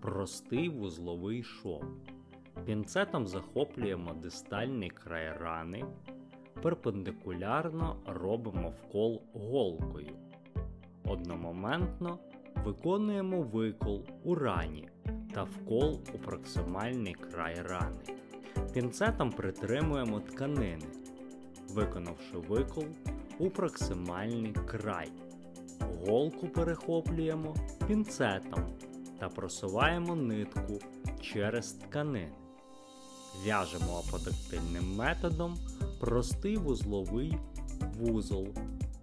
Простий вузловий шов. Пінцетом захоплюємо дистальний край рани, перпендикулярно робимо вкол голкою. Одномоментно виконуємо викол у рані та вкол у проксимальний край рани. Пінцетом притримуємо тканини, виконавши викол у проксимальний край. Голку перехоплюємо пінцетом та просуваємо нитку через тканини. В'яжемо аподактильним методом простий вузловий вузол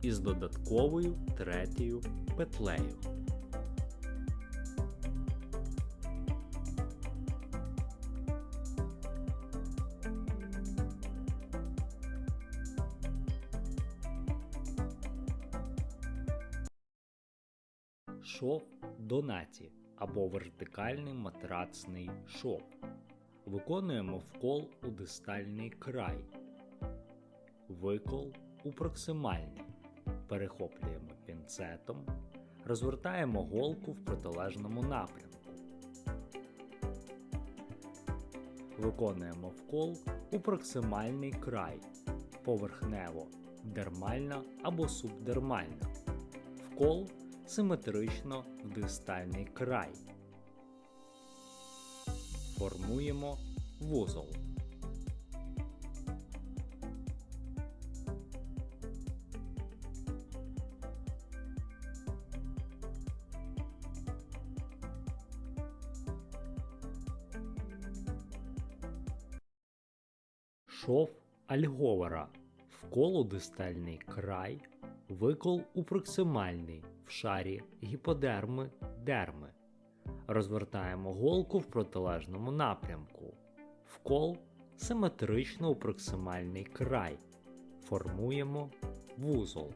із додатковою третьою петлею. Шов донаті або вертикальний матрацний шов. Виконуємо вкол у дистальний край, викол у проксимальний. Перехоплюємо пінцетом, розвертаємо голку в протилежному напрямку. Виконуємо вкол у проксимальний край, поверхнево, дермальна або субдермальна. Вкол симетрично в дистальний край. Формуємо вузол. Шов альговера. Вкол у дистальний край, викол у проксимальний шарі гіподерми дерми. Розвертаємо голку в протилежному напрямку. Вкол симетрично у проксимальний край. Формуємо вузол.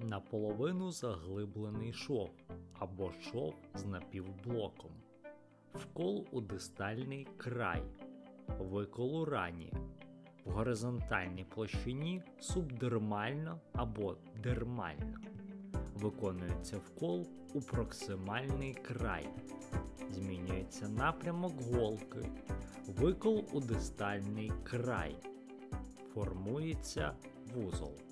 Наполовину заглиблений шов або шов з напівблоком. Вкол у дистальний край. Викол у рані. В горизонтальній площині субдермально або дермально. Виконується вкол у проксимальний край. Змінюється напрямок голки. Викол у дистальний край. Формується вузол.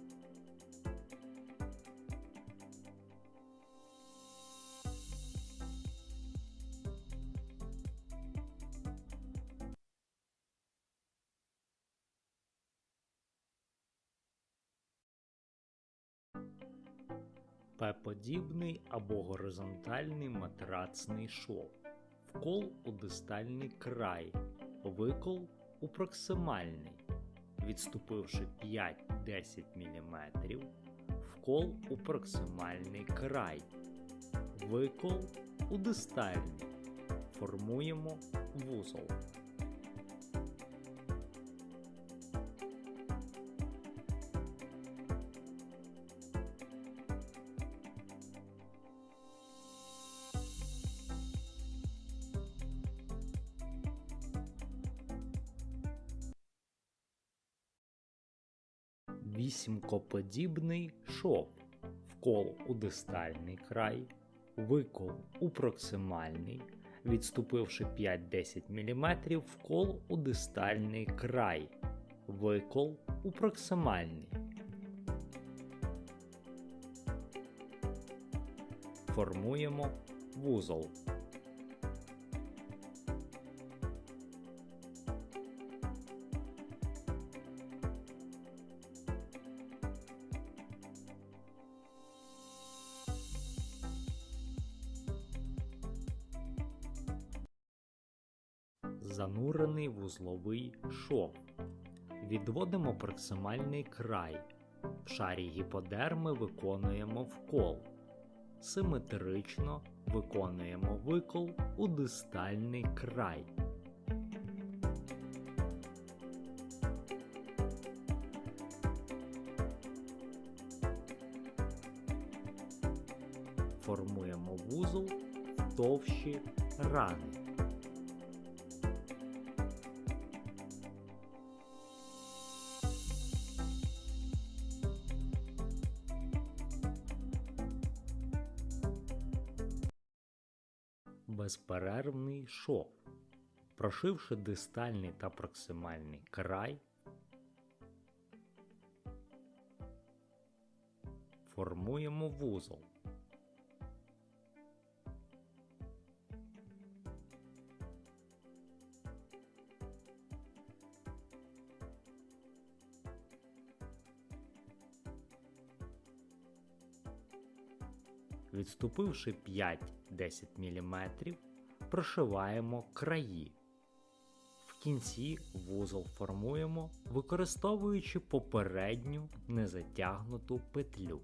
П-подібний або горизонтальний матрацний шов. Вкол у дистальний край. Викол у проксимальний. Відступивши 5-10 мм. Вкол у проксимальний край. Викол у дистальний. Формуємо вузол. Вісімкоподібний шов. Вкол у дистальний край, викол у проксимальний, відступивши 5-10 мм, вкол у дистальний край, викол у проксимальний. Формуємо вузол. Занурений вузловий шов. Відводимо проксимальний край. В шарі гіподерми виконуємо вкол. Симетрично виконуємо викол у дистальний край. Формуємо вузол в товщі рани. Безперервний шов. Прошивши дистальний та проксимальний край, формуємо вузол. Відступивши 5-10 мм, прошиваємо краї. В кінці вузол формуємо, використовуючи попередню незатягнуту петлю.